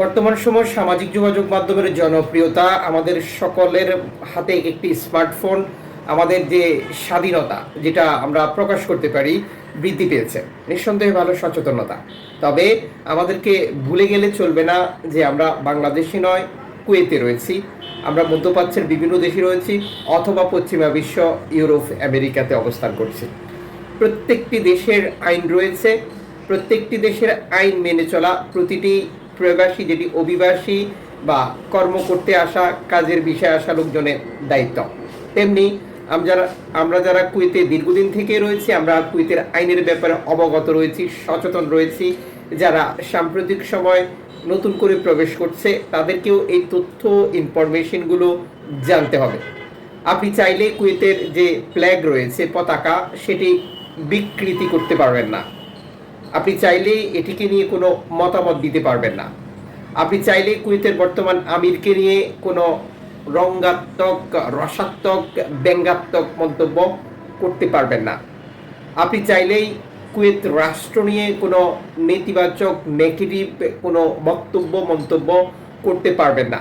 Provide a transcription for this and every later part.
বর্তমান সময় সামাজিক যোগাযোগ মাধ্যমের জনপ্রিয়তা, আমাদের সকলের হাতে একটি স্মার্টফোন, আমাদের যে স্বাধীনতা, যেটা আমরা প্রকাশ করতে পারি, বৃদ্ধি পেয়েছে। নিঃসন্দেহে ভালো সচেতনতা। তবে আমাদেরকে ভুলে গেলে চলবে না যে আমরা বাংলাদেশি নয়, কুয়েতে রয়েছি। আমরা মধ্যপ্রাচ্যের বিভিন্ন দেশে রয়েছি, অথবা পশ্চিমা বিশ্ব, ইউরোপ, আমেরিকাতে অবস্থান করছি। প্রত্যেকটি দেশের আইন রয়েছে, প্রত্যেকটি দেশের আইন মেনে চলা প্রতিটি প্রবাসী যেটি অভিবাসী বা কর্ম করতে আসা কাজের বিষয়ে আসা লোকজনের দায়িত্ব। তেমনি আমরা আমরা যারা কুয়েতে দীর্ঘদিন থেকে রয়েছি, আমরা কুয়েতের আইনের ব্যাপারে অবগত রয়েছি, সচেতন রয়েছি। যারা সাম্প্রতিক সময় নতুন করে প্রবেশ করছে, তাদেরকেও এই তথ্য ইনফরমেশনগুলো জানতে হবে। আপনি চাইলে কুয়েতের যে ফ্ল্যাগ রয়েছে, পতাকা, সেটি বিকৃতি করতে পারবেন না। আপনি চাইলেই এটিকে নিয়ে কোনো মতামত দিতে পারবেন না। আপনি চাইলে কুয়েতের বর্তমান আমিরকে নিয়ে কোনো রঙ্গাত্মক, রসাত্মক, ব্যঙ্গাত্মক মন্তব্য করতে পারবেন না। আপনি চাইলেই কুয়েত রাষ্ট্র নিয়ে কোনো নেতিবাচক, নেগেটিভ কোনো বক্তব্য, মন্তব্য করতে পারবেন না।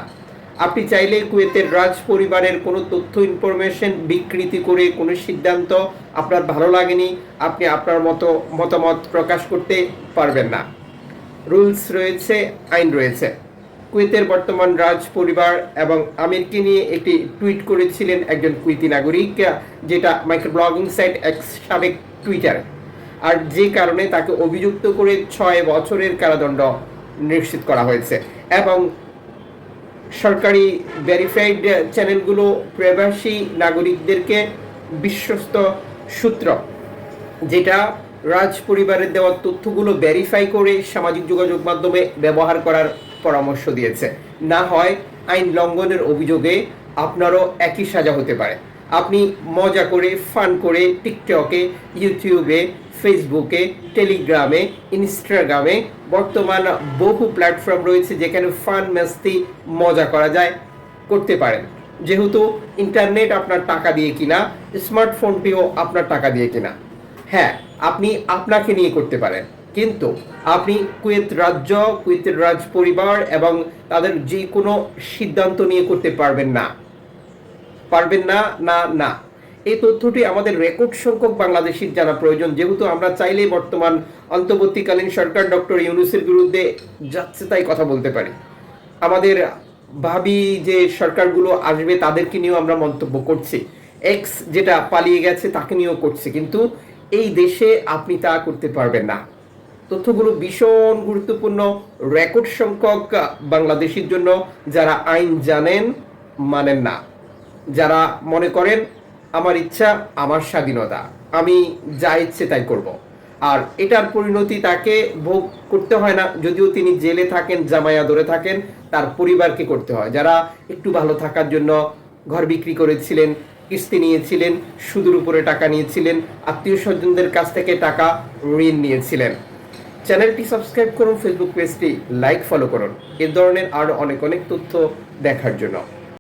আপনি চাইলে কুয়েতের রাজ পরিবারের কোনো তথ্য ইনফরমেশন বিকৃতি করে কোনো সিদ্ধান্ত আপনার ভালো লাগেনি, আপনি আপনার মতো মতামত প্রকাশ করতে পারবেন না। রুলস রয়েছে, আইন রয়েছে। কুয়েতের বর্তমান রাজ পরিবার এবং আমিরকে নিয়ে একটি টুইট করেছিলেন একজন কুইতি নাগরিক, যেটা মাইক্রো ব্লগিং সাইট এক সাবেক টুইটার। আর যে কারণে তাকে অভিযুক্ত করে ছয় বছরের কারাদণ্ড নিশ্চিত করা হয়েছে। এবং সরকারি ভেরিফাইড চ্যানেলগুলো প্রবাসী নাগরিকদেরকে বিশ্বস্ত সূত্র, যেটা রাজ পরিবারের দেওয়া তথ্যগুলো ভেরিফাই করে সামাজিক যোগাযোগ মাধ্যমে ব্যবহার করার পরামর্শ দিয়েছে। না হয় আইন লঙ্ঘনের অভিযোগে আপনারও একই সাজা হতে পারে। আপনি মজা করে ফান করে টিকটকে ইউটিউবে ফেসবুকে টেলিগ্রামে ইনস্টাগ্রামে বর্তমান বহু প্ল্যাটফর্ম রয়েছে যেখানে ফান মাস্তি মজা করা যায়, করতে পারেন। যেহেতু ইন্টারনেট আপনার টাকা দিয়ে কিনা স্মার্টফোনটিও আপনার টাকা দিয়ে কিনা। হ্যাঁ আপনি আপনাকে নিয়ে করতে পারেন। কিন্তু আপনি কুয়েত রাজ্য, কুয়েতের রাজ পরিবার এবং তাদের যে কোনো সিদ্ধান্ত নিয়ে করতে পারবেন না। পারবেন না না না। এই তথ্যটি আমাদের রেকর্ড সংখ্যক বাংলাদেশির জানা প্রয়োজন। যেহেতু আমরা চাইলেই বর্তমান অন্তর্বর্তীকালীন সরকার ডক্টর ইউনুসের বিরুদ্ধে যাচ্ছে তাই কথা বলতে পারি। আমাদের ভাবি যে সরকারগুলো আসবে তাদেরকে নিয়েও আমরা মন্তব্য করছি। এক্স যেটা পালিয়ে গেছে তাকে নিয়েও করছে। কিন্তু এই দেশে আপনি তা করতে পারবেন না। তথ্যগুলো ভীষণ গুরুত্বপূর্ণ, রেকর্ড সংখ্যক বাংলাদেশির জন্য যারা আইন জানেন, মানেন না। যারা মনে করেন আমার ইচ্ছা, আমার স্বাধীনতা, আমি যা ইচ্ছে তাই করব। আর এটার পরিণতি তাকে ভোগ করতে হয় না, যদিও তিনি জেলে থাকেন জামায়া ধরে থাকেন, তার পরিবারকে করতে হয়। যারা একটু ভালো থাকার জন্য ঘর বিক্রি করেছিলেন, কিস্তি নিয়েছিলেন, সুদের উপরে টাকা নিয়েছিলেন, আত্মীয় স্বজনদের কাছ থেকে টাকা, ঋণ নিয়েছিলেন। চ্যানেলটি সাবস্ক্রাইব করুন, ফেসবুক পেজটি লাইক, ফলো করুন। এ ধরনের আরও অনেক অনেক তথ্য দেখার জন্য।